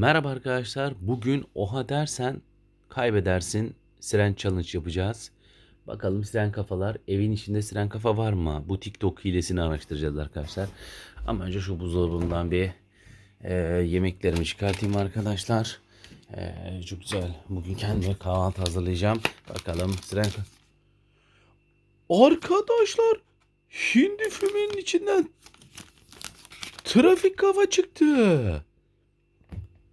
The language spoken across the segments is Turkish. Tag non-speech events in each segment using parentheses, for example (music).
Merhaba arkadaşlar. Bugün oha dersen kaybedersin. Siren challenge yapacağız. Bakalım siren kafalar. Evin içinde siren kafa var mı? Bu TikTok hilesini araştıracağız arkadaşlar. Ama önce şu buzdolabından bir e, yemeklerimi çıkartayım arkadaşlar. E, çok güzel. Bugün kendime kahvaltı hazırlayacağım. Bakalım siren ka- Arkadaşlar hindi fümenin içinden trafik kafa çıktı.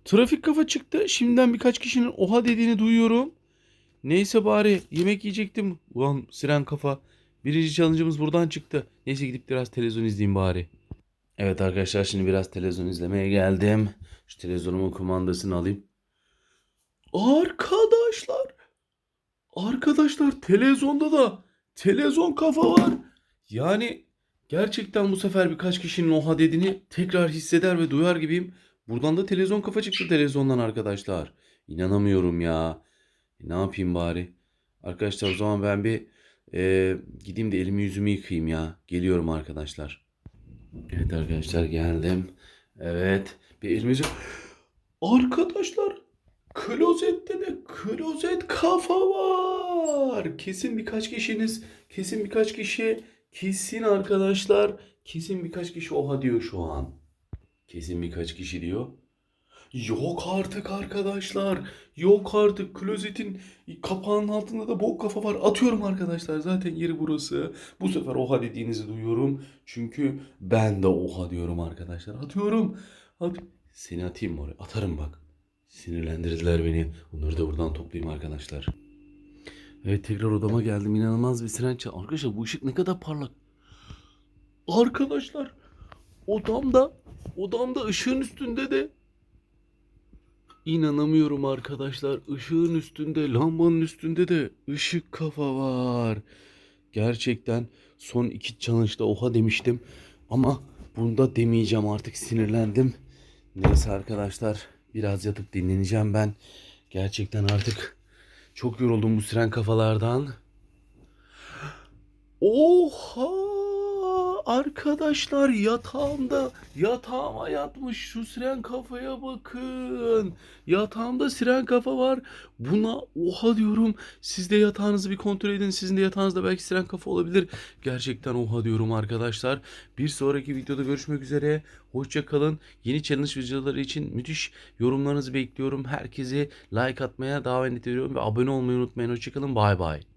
Trafik kafa çıktı. Şimdiden birkaç kişinin oha dediğini duyuyorum. Neyse bari yemek yiyecektim. Ulan siren kafa. Birinci challenge'ımız buradan çıktı. Neyse gidip biraz televizyon izleyeyim bari. Evet arkadaşlar şimdi biraz televizyon izlemeye geldim. Şu televizyonumun kumandasını alayım. Arkadaşlar. Arkadaşlar televizyonda da televizyon kafa var. Yani gerçekten bu sefer birkaç kişinin oha dediğini tekrar hisseder ve duyar gibiyim. Buradan da televizyon kafa çıktı televizyondan arkadaşlar. İnanamıyorum ya. E, ne yapayım bari? Arkadaşlar o zaman ben bir e, gideyim de elimi yüzümü yıkayayım ya. Geliyorum arkadaşlar. Evet arkadaşlar geldim. Evet. Bir elimi yüzümü... Arkadaşlar klozette de klozet kafa var. Kesin birkaç kişiniz, kesin birkaç kişi, kesin arkadaşlar, kesin birkaç kişi oha diyor şu an. Kesin birkaç kişi diyor. Yok artık arkadaşlar. Yok artık. Klozetin kapağının altında da bok kafa var. Atıyorum arkadaşlar. Zaten yeri burası. Bu sefer oha dediğinizi duyuyorum. Çünkü ben de oha diyorum arkadaşlar. Atıyorum. At Seni atayım mı oraya? Atarım bak. Sinirlendirdiler beni. Bunları da buradan toplayayım arkadaşlar. Evet tekrar odama geldim. İnanılmaz bir siren çal. Arkadaşlar bu ışık ne kadar parlak. Arkadaşlar odamda odamda ışığın üstünde de İnanamıyorum arkadaşlar. Işığın üstünde, lambanın üstünde de ışık kafa var. Gerçekten son iki challenge'da oha demiştim. Ama bunda demeyeceğim artık sinirlendim. Neyse arkadaşlar biraz yatıp dinleneceğim ben. Gerçekten artık çok yoruldum bu siren kafalardan. (gasps) Oha! Arkadaşlar yatağımda yatağıma yatmış şu siren kafaya bakın. Yatağımda siren kafa var. Buna oha diyorum. Siz de yatağınızı bir kontrol edin. Sizin de yatağınızda belki siren kafa olabilir. Gerçekten oha diyorum arkadaşlar. Bir sonraki videoda görüşmek üzere. Hoşça kalın. Yeni challenge videoları için müthiş yorumlarınızı bekliyorum. Herkesi like atmaya davet ediyorum ve abone olmayı unutmayın. Hoşça kalın. Bay bay.